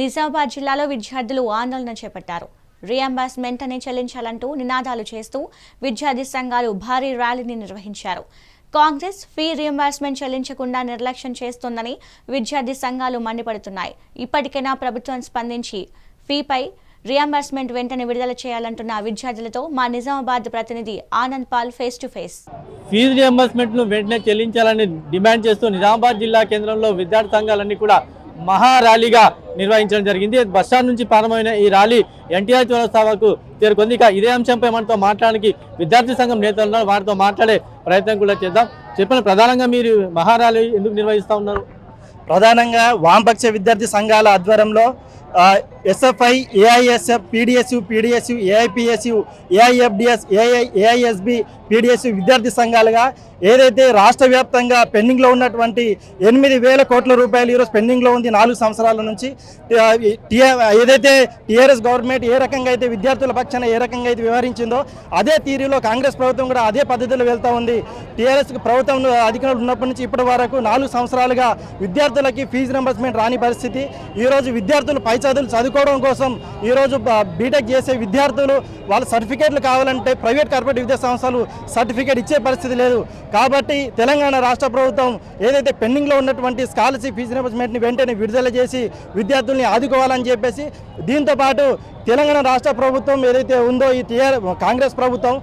నిజామాబాద్ జిల్లాలో విద్యార్థులు ఆందోళన చేపట్టారు. రియంబర్స్మెంట్ అనే చెల్లించాలంటూ నినాదాలు చేస్తూ విద్యార్థి సంఘాలు భారీ ర్యాలీని నిర్వహించారు. కాంగ్రెస్ ఫీ రియంబర్స్మెంట్ చెల్లించకుండా నిర్లక్ష్యం చేస్తోందని విద్యార్థి సంఘాలు మండిపడుతున్నాయి. ఇప్పటికైనా ప్రభుత్వం స్పందించి ఫీపై రియంబర్స్మెంట్ వెంటనే విడుదల చేయాలంటున్న విద్యార్థులతో మా నిజామాబాద్ ప్రతినిధి Anand Paul face to face fee రియంబర్స్మెంట్ను వెంటనే చెల్లించాలని డిమాండ్ చేస్తూ నిజామాబాద్ జిల్లా కేంద్రంలో విద్యార్థి సంఘాలన్నీ కూడా మహా ర్యాలీగా నిర్వహించడం జరిగింది. బస్టాండ్ నుంచి ప్రారంభమైన ఈ ర్యాలీ ఎన్టీఆర్ చౌరస్తాకు చేరుకుంది. ఇక ఇదే అంశంపై మనతో మాట్లాడడానికి విద్యార్థి సంఘం నేతలు ఉన్నారు. వారితో మాట్లాడే ప్రయత్నం కూడా చేద్దాం. చెప్పండి ప్రధానంగా మీరు మహా ఎందుకు నిర్వహిస్తూ ఉన్నారు? ప్రధానంగా వామపక్ష విద్యార్థి సంఘాల ఆధ్వర్యంలో SFI AISF PDSU PDSU AIPSU AIFDS AI AISB PDSU విద్యార్థి సంఘాలుగా ఏదైతే రాష్ట్ర వ్యాప్తంగా పెండింగ్లో ఉన్నటువంటి ఎనిమిది వేల కోట్ల రూపాయలు ఈరోజు పెండింగ్లో ఉంది నాలుగు సంవత్సరాల నుంచి ఏదైతే టీఆర్ఎస్ గవర్నమెంట్ ఏ రకంగా అయితే విద్యార్థుల పక్షాన ఏ రకంగా అయితే వ్యవహరించిందో అదే తీరులో కాంగ్రెస్ ప్రభుత్వం కూడా అదే పద్ధతిలో వెళ్తూ ఉంది. టీఆర్ఎస్ ప్రభుత్వం అధికారులు ఉన్నప్పటి నుంచి ఇప్పటి వరకు నాలుగు సంవత్సరాలుగా విద్యార్థులకి ఫీజు రింబర్స్మెంట్ రాని పరిస్థితి. ఈరోజు విద్యార్థులు పై చదువులు చదువుకోవడం కోసం ఈరోజు బీటెక్ చేసే విద్యార్థులు వాళ్ళ సర్టిఫికేట్లు కావాలంటే ప్రైవేట్ కార్పొరేట్ విద్యా సంస్థలు సర్టిఫికేట్ ఇచ్చే పరిస్థితి లేదు. కాబట్టి తెలంగాణ రాష్ట్ర ప్రభుత్వం ఏదైతే పెండింగ్లో ఉన్నటువంటి స్కాలర్షిప్ ఫీజు రింబర్స్మెంట్ని వెంటనే విడుదల చేసి విద్యార్థుల్ని ఆదుకోవాలని చెప్పేసి దీంతో పాటు తెలంగాణ రాష్ట్ర ప్రభుత్వం ఏదైతే ఉందో ఈ టీఆర్ కాంగ్రెస్ ప్రభుత్వం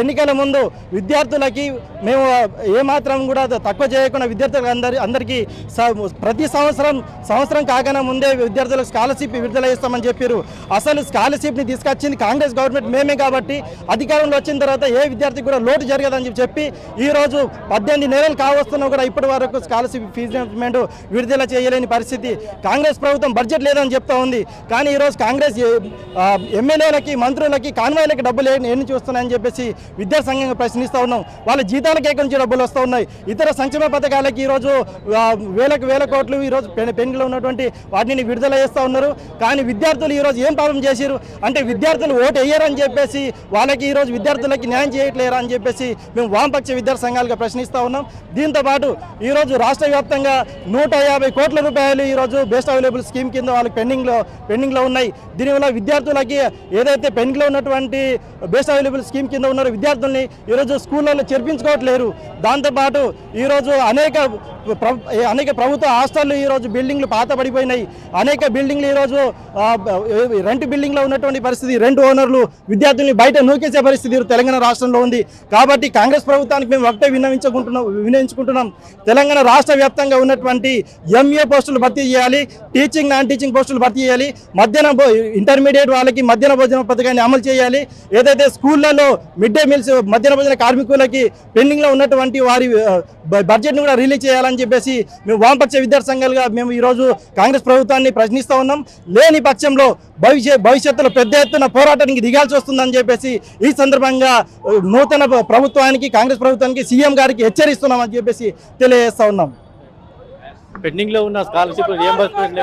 ఎన్నికల ముందు విద్యార్థులకి మేము ఏమాత్రం కూడా తక్కువ చేయకుండా విద్యార్థులకు అందరి అందరికీ ప్రతి సంవత్సరం సంవత్సరం కాకనే ముందే విద్యార్థులకు స్కాలర్షిప్ విడుదల చేస్తామని చెప్పారు అసలు స్కాలర్షిప్ని తీసుకొచ్చింది కాంగ్రెస్ గవర్నమెంట్ మేమే కాబట్టి అధికారంలో వచ్చిన తర్వాత ఏ విద్యార్థికి కూడా లోటు జరగదని చెప్పి ఈరోజు ఈ రోజు పద్దెనిమిది నెలలు కావస్తున్నా కూడా ఇప్పటి వరకు స్కాలర్షిప్ ఫీజు విడుదల చేయలేని పరిస్థితి. కాంగ్రెస్ ప్రభుత్వం బడ్జెట్ లేదని చెప్తా ఉంది. కానీ ఈరోజు కాంగ్రెస్ ఎమ్మెల్యేలకి మంత్రులకి కాన్వాయ్లకి డబ్బులు ఎన్ని చూస్తున్నాయని చెప్పేసి విద్యాసంఘంగా ప్రశ్నిస్తూ ఉన్నాం. వాళ్ళ జీతాలకి ఎక్కడి నుంచి డబ్బులు వస్తూ ఉన్నాయి? ఇతర సంక్షేమ పథకాలకి ఈరోజు వేలకు వేల కోట్లు ఈరోజు పెన్ ఉన్నటువంటి వాటిని విడుదల చేస్తూ ఉన్నారు. కానీ విద్యార్థులు ఈరోజు ఏం పాపం చేశారు అంటే విద్యార్థులు ఓటు వేయరని చెప్పేసి వాళ్ళకి ఈరోజు విద్యార్థులకి న్యాయం చేయట్లేరా అని చెప్పేసి మేము వామపక్ష విద్యార్థి సంఘాలుగా ప్రశ్నిస్తూ ఉన్నాం. దీంతో పాటు ఈరోజు రాష్ట్ర వ్యాప్తంగా నూట యాభై కోట్ల రూపాయలు ఈరోజు బెస్ట్ అవైలబుల్ స్కీమ్ కింద వాళ్ళకి పెండింగ్లో పెండింగ్లో ఉన్నాయి. దీనివల్ల విద్యార్థులు విద్యార్థులకి ఏదైతే పెన్లో ఉన్నటువంటి బెస్ట్ అవైలబుల్ స్కీమ్ కింద ఉన్నారో విద్యార్థుల్ని ఈరోజు స్కూళ్ళల్లో చేర్పించుకోవట్లేరు. దాంతోపాటు ఈరోజు అనేక అనేక ప్రభుత్వ హాస్టళ్ళు ఈరోజు బిల్డింగ్లు పాత పడిపోయినాయి అనేక బిల్డింగ్లు ఈరోజు రెంట్ బిల్డింగ్లో ఉన్నటువంటి పరిస్థితి రెంట్ ఓనర్లు విద్యార్థుల్ని బయట నూకేసే పరిస్థితి తెలంగాణ రాష్ట్రంలో ఉంది. కాబట్టి కాంగ్రెస్ ప్రభుత్వానికి మేము ఒకటే విన్నవించుకుంటున్నాం వినియోగించుకుంటున్నాం తెలంగాణ రాష్ట్ర వ్యాప్తంగా ఉన్నటువంటి ఎంఏ పోస్టులు భర్తీ చేయాలి టీచింగ్ నాన్ టీచింగ్ పోస్టులు భర్తీ చేయాలి మధ్యాహ్న ఇంటర్మీడియట్ వాళ్ళకి మధ్యాహ్న భోజన పథకాన్ని అమలు చేయాలి. ఏదైతే స్కూళ్ళలో మిడ్ డే మీల్స్ మధ్యాహ్న భోజన కార్మికులకి పెండింగ్లో ఉన్నటువంటి వారి బడ్జెట్ను కూడా రిలీజ్ చేయాలని చెప్పేసి మేము వామపక్ష విద్యార్థి సంఘాలుగా మేము ఈరోజు కాంగ్రెస్ ప్రభుత్వాన్ని ప్రశ్నిస్తూ ఉన్నాం. లేని పక్షంలో భవిష్యత్ భవిష్యత్తులో పెద్ద ఎత్తున పోరాటానికి దిగాల్సి వస్తుందని చెప్పేసి ఈ సందర్భంగా నూతన ప్రభుత్వానికి కాంగ్రెస్ ప్రభుత్వానికి సీఎం గారికి హెచ్చరిస్తున్నామని చెప్పేసి తెలియజేస్తూ ఉన్నాం. పెండింగ్లో ఉన్న స్కాలర్షిప్ రియంబర్స్మెంట్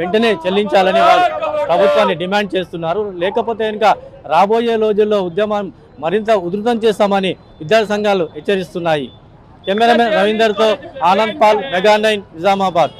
వెంటనే చెల్లించాలని వారు ప్రభుత్వాన్ని డిమాండ్ చేస్తున్నారు. లేకపోతే కనుక రాబోయే రోజుల్లో ఉద్యమం మరింత ఉధృతం చేస్తామని విద్యార్థి సంఘాలు హెచ్చరిస్తున్నాయి. కెమెరామెన్ రవీందర్తో ఆనంద్ పాల్ మెగా నైన్ నిజామాబాద్